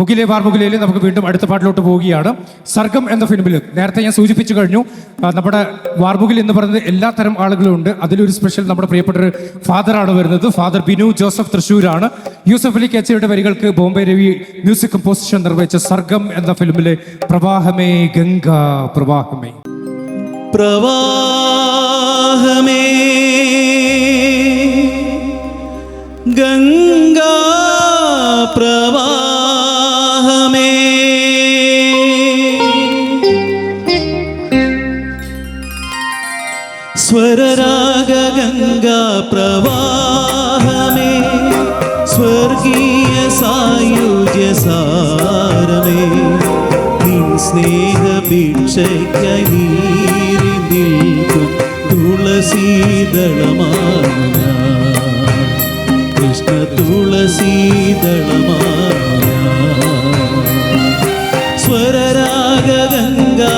മുകിലെ വാർ മുകിലയിൽ നമുക്ക് വീണ്ടും അടുത്ത പാട്ടിലോട്ട് പോവുകയാണ്. സർഗം എന്ന ഫിലിമിൽ നേരത്തെ ഞാൻ സൂചിപ്പിച്ചു കഴിഞ്ഞു. നമ്മുടെ വാർമുകിൽ എന്ന് പറയുന്നത് എല്ലാ തരം ആളുകളും ഉണ്ട്. അതിലൊരു സ്പെഷ്യൽ നമ്മുടെ പ്രിയപ്പെട്ട ഒരു ഫാദറാണ് വരുന്നത്. ഫാദർ ബിനു ജോസഫ് തൃശ്ശൂരാണ്. യൂസഫ് അലി കേച്ചയുടെ വരികൾക്ക് ബോംബെ രവി മ്യൂസിക് കമ്പോസിഷൻ നിർവഹിച്ച സർഗം എന്ന ഫിലിമിലെ പ്രവാഹമേ ഗംഗ പ്രവാഹമേ. പ്രവാഹമേ ഗംഗാ സ്വരരാഗ ഗംഗാ പ്രവാഹമേ സ്വർഗീയ സായുജ്യ സാരമേ നീ സ്നേഹ ഭിക്ഷയ്ക്കായി നീറി നിൽക്കും തുളസീതളമാണ്. കൃഷ്ണ തുളസീതളമാണ്. സ്വരരാഗ ഗംഗാ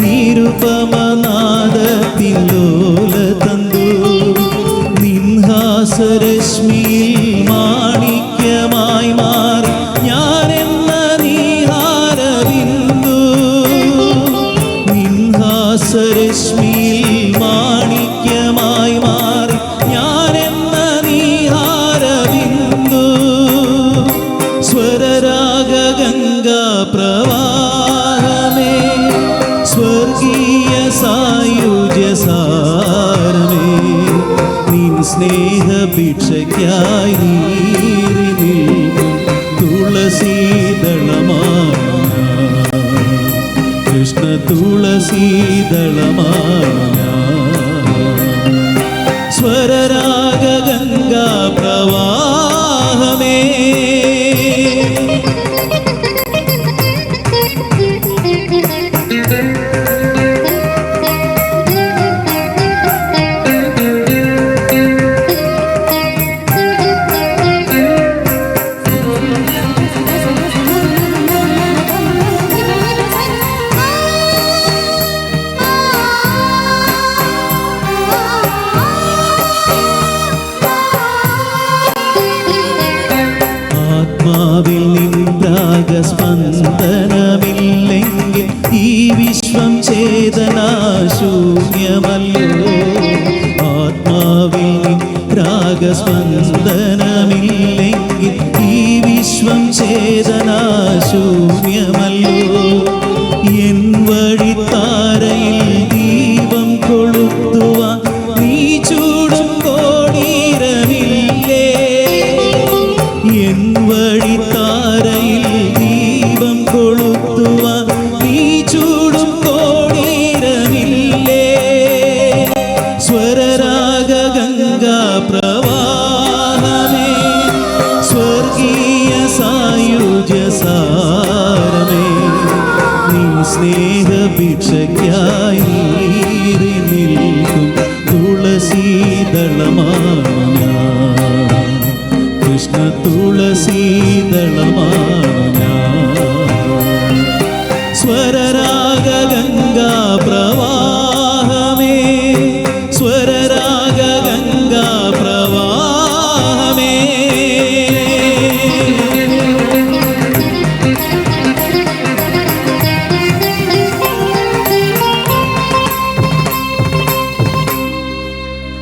നിരുപമനാദത്തിലോല തന്നു നിൻഹാസരശ്മിയിൽ മാണിക്യമായി മാറി ഞാനെന്ന നീഹാരബിന്ദു. നിൻഹാസരശ്മിയിൽ മാണിക്യമായി മാറി ഞാനെന്ന ഗംഗാ പ്രവാഹമേ സ്വർഗീയ സായുജ്യ സാരമേ നിൻ സ്നേഹ ഭിക്ഷയ്ക്കായി നീറി നിൽക്കും തുളസീതളമാണ് കൃഷ്ണ തുളസീതളമാണ് സ്വരരാഗ ഗംഗാ പ്രവാഹമേ ചേതനാശൂന്യമല്ലോ ആത്മാവിൽ നിൻരാഗസ്പന്ദനമില്ലെങ്കിൽ നീ സ്നേഹ ഭിക്ഷക്കായി നീറി നിൽക്കും തുളസീതളമാണ്. കൃഷ്ണ തുളസീതളമാണ്. സ്വരരാഗ ഗംഗാ